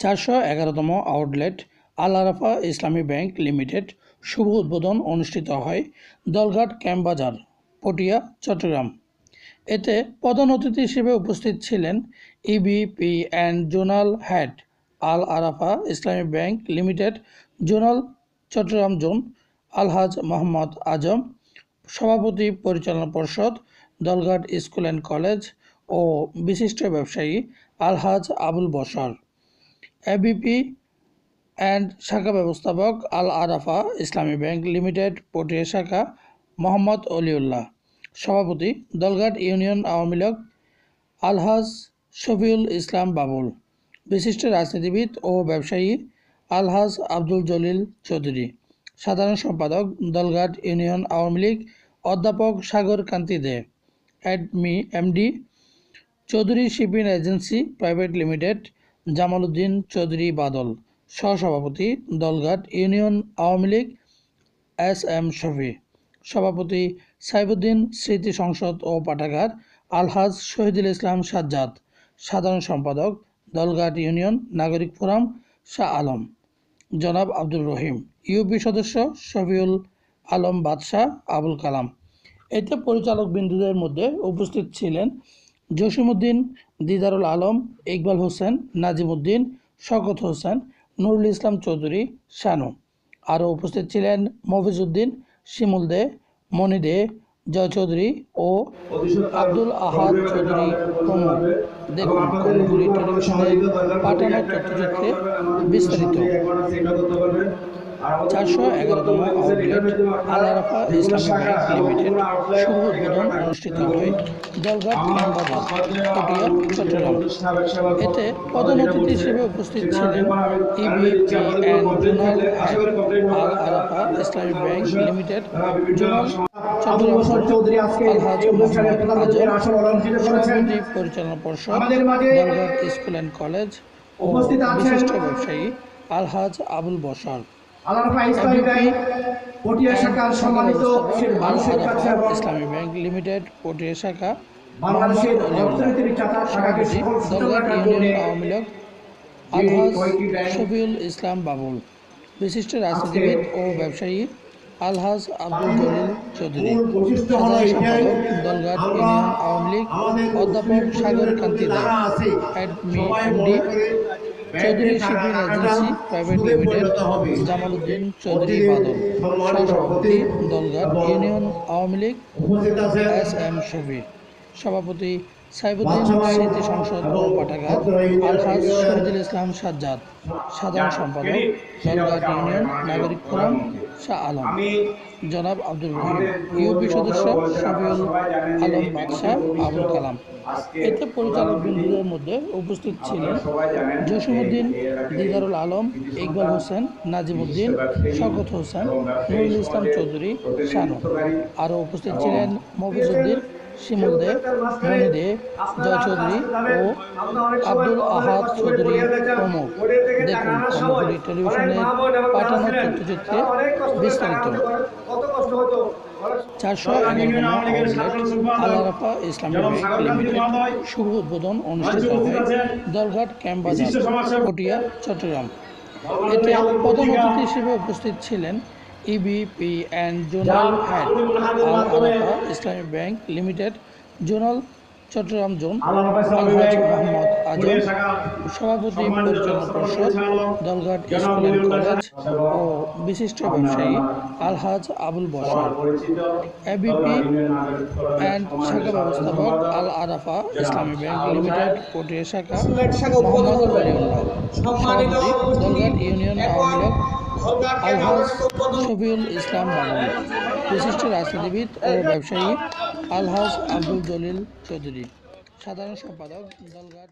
চারশো এগারোতম আউটলেট আল Arafah Islami bank limited শুভ উদ্বোধন অনুষ্ঠিত হয় দলঘাট ক্যাম্প বাজার, পটিয়া, চট্টগ্রাম। এতে প্রধান অতিথি হিসেবে উপস্থিত ছিলেন EVP and zonal head Al Arafah Islami bank limited zonal Chattogram zone Alhaj Mohammad Azam, সভাপতি পরিচালনা পর্ষদ দলঘাট স্কুল অ্যান্ড কলেজ ও বিশিষ্ট ব্যবসায়ী আলহাজ আবুল বশর। এবিপি অ্যান্ড শাখা ব্যবস্থাপক আল আরাফা ইসলামী ব্যাংক লিমিটেড, পটিয়া শাখা মোহাম্মদ অলিউল্লাহ। সভাপতি, দলঘাট ইউনিয়ন আওয়ামী লীগ, আলহাজ শফিউল ইসলাম বাবুল। বিশিষ্ট রাজনীতিবিদ ও ব্যবসায়ী আলহাজ আব্দুল জলিল চৌধুরী। সাধারণ সম্পাদক, দলঘাট ইউনিয়ন আওয়ামী লীগ অধ্যাপক Sagar Kanti De. অ্যাডমি MD, Chowdhury shipping agency, private limited Jamal Uddin Chowdhury Badal, সহসভাপতি Dolghat union Awami League, S M Shafi, সভাপতি সাইবুদ্দিন স্মৃতি সংসদ ও পাঠাগার আলহাজ শহীদুল ইসলাম সাজ্জাদ, সাধারণ সম্পাদক দলঘাট ইউনিয়ন নাগরিক ফোরাম শাহ আলম। জনাব আব্দুর রহিম, ইউপি সদস্য শফিউল আলম বাদশাহ আবুল কালাম। এতে পরিচালক বিন্দুদের মধ্যে উপস্থিত ছিলেন জসিমউদ্দিন, দিদারুল আলম, ইকবাল হোসেন, নাজিমউদ্দিন শকত হোসেন, নুরুল ইসলাম চৌধুরী, শানু। আরও উপস্থিত ছিলেন মফিজউদ্দিন শিমুল দে, মণি দে, জয় চৌধুরী ও আব্দুল আহাদ চৌধুরী প্রমুখ। দেখুন কর্মগুলি টেলিভিশনে পাঠানো তথ্যচিত্রে বিস্তারিত। চারশো এগারোতম আউটলেট আল আরাফা ইসলামী ব্যাংক লিমিটেড শুভ উদ্বোধন অনুষ্ঠিত হয় দলঘাট চট্টগ্রাম। এতে প্রধান অতিথি হিসেবে উপস্থিত ছিলেন ইবিপি আল আরাফা ইসলামী ব্যাংক লিমিটেড পরিচালনা পর্ষদ স্কুল অ্যান্ড কলেজ ও উপস্থিত আছেন বিশিষ্ট ব্যবসায়ী আলহাজ আবুল বসর আলারফা ইসলামী ব্যাংক পটিয়া শাখার সম্মানিত মানুষের কাছে এবং ইসলামী ব্যাংক লিমিটেড পটিয়া শাখা। বাংলাদেশের অর্থনীতির শাখাকে আওয়ামী লীগ আলহাজ শফিউল ইসলাম বাবুল। বিশিষ্ট রাজনীতিবিদ ও ব্যবসায়ী। আলহাজ আব্দুল জলিল চৌধুরী। সাধারণ সম্পাদক দলঘাট ইউনিয়ন আওয়ামী লীগ অধ্যাপক Sagar Kanti De MD Chowdhury shipping agency private limited Jamal Uddin Chowdhury Badal অতীত Dolghat union Awami League S M Shafi সভাপতি সাইবুদ্দিন স্মৃতি সংসদ এবং পাঠাগার আলহাজ শহীদুল ইসলাম সাজ্জাদ সাধারণ সম্পাদক দলঘাট ইউনিয়ন নাগরিক ফোরাম শাহ আলম। জনাব আব্দুর রহিম ইউপি সদস্য শফিউল আলম বাদশাহ আবুল কালাম। এতে পরিচালক বিন্দুদের মধ্যে উপস্থিত ছিলেন জসিমউদ্দিন দিদারুল আলম ইকবাল হোসেন নাজিমউদ্দিন শকত হোসেন নুরুল ইসলাম চৌধুরী শানু। আরও উপস্থিত ছিলেন মফিজউদ্দিন শিমুল দে দে জয় চৌধুরী ও আব্দুল আহাদ চৌধুরী প্রমুখ। দেখুন কর্মগুলি টেলিভিশনে পাঠানো তথ্যচিত্রে বিস্তারিত। চারশো এগারোতম আউটলেট আল আরাফা ইসলামী লিমিটেড শুভ উদ্বোধন অনুষ্ঠিত হয় দলঘাট ক্যাম্প বাজার, পটিয়া, চট্টগ্রাম। এতে প্রধান অতিথি হিসেবে উপস্থিত ছিলেন EVP and zonal Islami bank limited zonal Chattogram zone Alhaj Mohammad Azam সভাপতি পরিচালনা পর্ষদ দলঘাট স্কুল অ্যান্ড কলেজ ও বিশিষ্ট ব্যবসায়ী আলহাজ আবুল বসর এবিপি অ্যান্ড শাখা ব্যবস্থাপক আল আরাফা ইসলামী ব্যাংক লিমিটেড পটিয়া শাখা মোহাম্মদ দলঘাট ইউনিয়ন আওয়ামী লীগ আলহাজ শফিউল ইসলাম বাবুল বিশিষ্ট রাজনীতিবিদ ও ব্যবসায়ী আলহাজ আব্দুল জলিল চৌধুরী। সাধারণ সম্পাদক দলঘাট